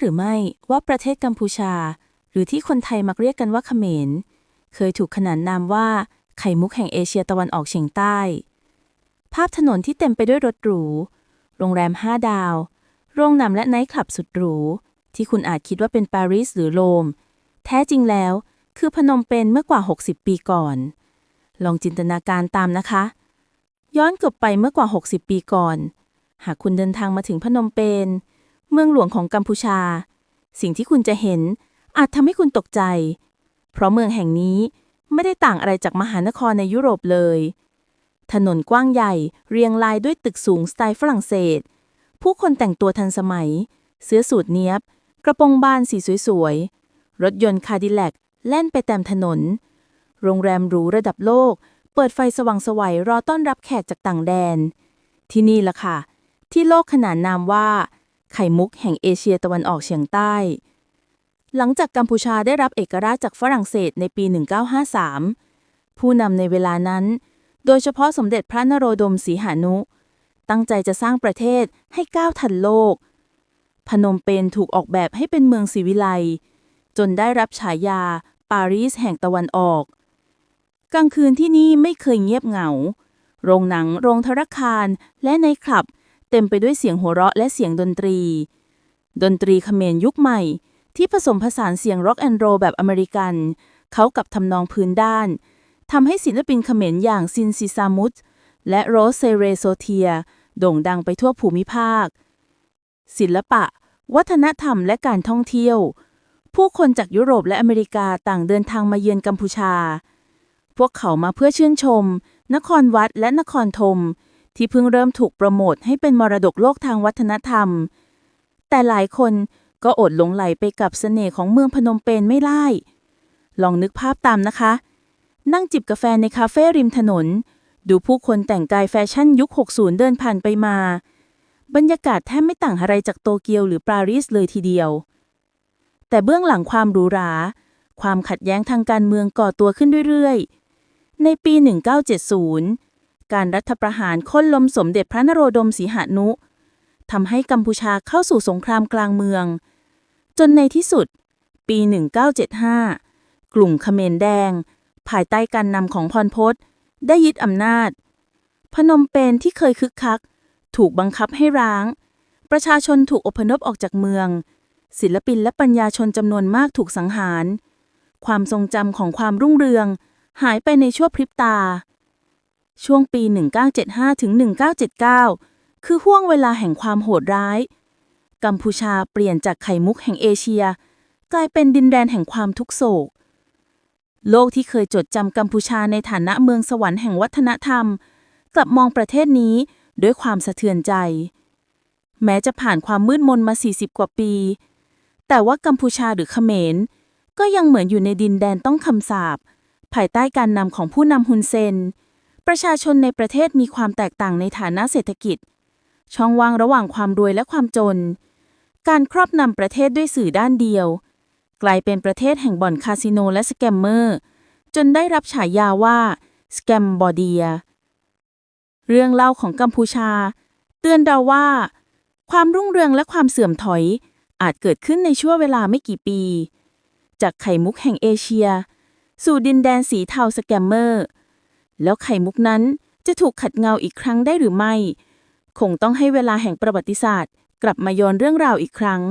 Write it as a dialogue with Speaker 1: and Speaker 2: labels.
Speaker 1: หรือไม่ว่าประเทศกัมพูชา หรือที่คนไทยมักเรียกกันว่าเขมร เคยถูกขนานนามว่า ไข่มุกแห่งเอเชียตะวันออกเฉียงใต้ ภาพถนนที่เต็มไปด้วยรถหรู โรงแรมห้าดาว โรงแรมและไนท์คลับสุดหรู ที่คุณอาจคิดว่าเป็นปารีสหรือโรม แท้จริงแล้ว คือพนมเปญเมื่อกว่า 60 ปีก่อน ลองจินตนาการตามนะคะ ย้อนกลับไปเมื่อกว่า 60 ปีก่อน หากคุณเดินทางมาถึงพนมเปญ เมืองหลวงของกัมพูชา สิ่งที่คุณจะเห็นอาจทำให้คุณตกใจ เพราะเมืองแห่งนี้ไม่ได้ต่างอะไรจากมหานครในยุโรปเลย ถนนกว้างใหญ่เรียงรายด้วยตึกสูงสไตล์ฝรั่งเศส ผู้คนแต่งตัวทันสมัย เสื้อสูทเนี้ยบ กระโปรงบานสีสวยๆ รถยนต์คาดิแลกแล่นไปเต็มถนน โรงแรมหรูระดับโลก เปิดไฟสว่างสวัยรอต้อนรับแขกจากต่างแดน ที่นี่ล่ะค่ะ ที่โลกขนานนามว่า ไข่มุกแห่งเอเชียตะวันออกเฉียงใต้ หลังจากกัมพูชาได้รับเอกราชจากฝรั่งเศสในปี 1953 ผู้นำในเวลานั้น โดยเฉพาะสมเด็จพระนโรดมศรีหานุ ตั้งใจจะสร้างประเทศให้ก้าวทันโลก พนมเปญถูกออกแบบให้เป็นเมืองศิวิไลจนได้รับฉายาปารีสแห่งตะวันออก กลางคืนที่นี่ไม่เคยเงียบเหงา โรงหนัง โรงธรคาร และในคลับ เต็มไปด้วยเสียงหัวเราะและเสียงดนตรี ดนตรีเขมรยุคใหม่ ที่ผสมผสานเสียงร็อกแอนด์โรแบบอเมริกัน เขากับทำนองพื้นด้านทำให้ศิลปินเขมรอย่างซินซิซามุตและโรสเซเรโซเทีย โด่งดังไปทั่วภูมิภาค ศิลปะ วัฒนธรรมและการท่องเที่ยว ผู้คนจากยุโรปและอเมริกาต่างเดินทางมาเยือนกัมพูชา พวกเขามาเพื่อชื่นชม นครวัดและนครธม ที่เพิ่งเริ่มถูกโปรโมทให้เป็นมรดกโลกทางวัฒนธรรม แต่หลายคนก็อดหลงไหลไปกับเสน่ห์ของเมืองพนมเปญไม่ได้ลองนึกภาพตามนะคะ นั่งจิบกาแฟในคาเฟ่ริมถนน ดูผู้คนแต่งกายแฟชั่นยุค 60 เดินผ่านไปมา บรรยากาศแทบไม่ต่างอะไรจากโตเกียวหรือปารีสเลยทีเดียว แต่เบื้องหลังความหรูหรา ความขัดแย้งทางการเมืองก่อตัวขึ้นเรื่อยๆ ในปี 1970 การรัฐประหารค้นล้มสมเด็จพระนโรดมศรีหานุทำให้กัมพูชาเข้าสู่สงครามกลางเมือง จนในที่สุด ปี 1975 กลุ่มเขมรแดง ภายใต้การนำของพรพศได้ยึดอำนาจ พนมเปญที่เคยคึกคัก ถูกบังคับให้ร้าง ประชาชนถูกอพยพออกจากเมือง ศิลปินและปัญญาชนจำนวนมากถูกสังหาร ความทรงจำของความรุ่งเรือง หายไปในชั่วพริบตา ช่วงปี 1975 ถึง 1979 คือห่วงเวลาแห่งความโหดร้าย กัมพูชาเปลี่ยนจากไข่มุกแห่งเอเชีย กลายเป็นดินแดนแห่งความทุกโศก โลกที่เคยจดจำกัมพูชาในฐานะเมืองสวรรค์แห่งวัฒนธรรม กลับมองประเทศนี้ด้วยความสะเทือนใจ แม้จะผ่านความมืดมนมา 40 กว่าปี แต่ว่ากัมพูชาหรือเขมร ก็ยังเหมือนอยู่ในดินแดนต้องคำสาปภายใต้การนำของผู้นำฮุนเซน ประชาชนในประเทศมีความแตกต่างในฐานะเศรษฐกิจ ช่องว่างระหว่างความรวยและความจน การครอบนำประเทศด้วยสื่อด้านเดียว กลายเป็นประเทศแห่งบ่อนคาสิโนและสแกมเมอร์ จนได้รับฉายาว่าสแกมบอเดีย เรื่องเล่าของกัมพูชา เตือนเราว่า ความรุ่งเรืองและความเสื่อมถอยอาจเกิดขึ้นในช่วงเวลาไม่กี่ปี จากไข่มุกแห่งเอเชีย สู่ดินแดนสีเทาสแกมเมอร์ แล้วไข่มุกนั้นจะถูกขัดเงาอีกครั้งได้หรือไม่ คงต้องให้เวลาแห่งประวัติศาสตร์ กลับมาย้อนเรื่องราวอีกครั้ง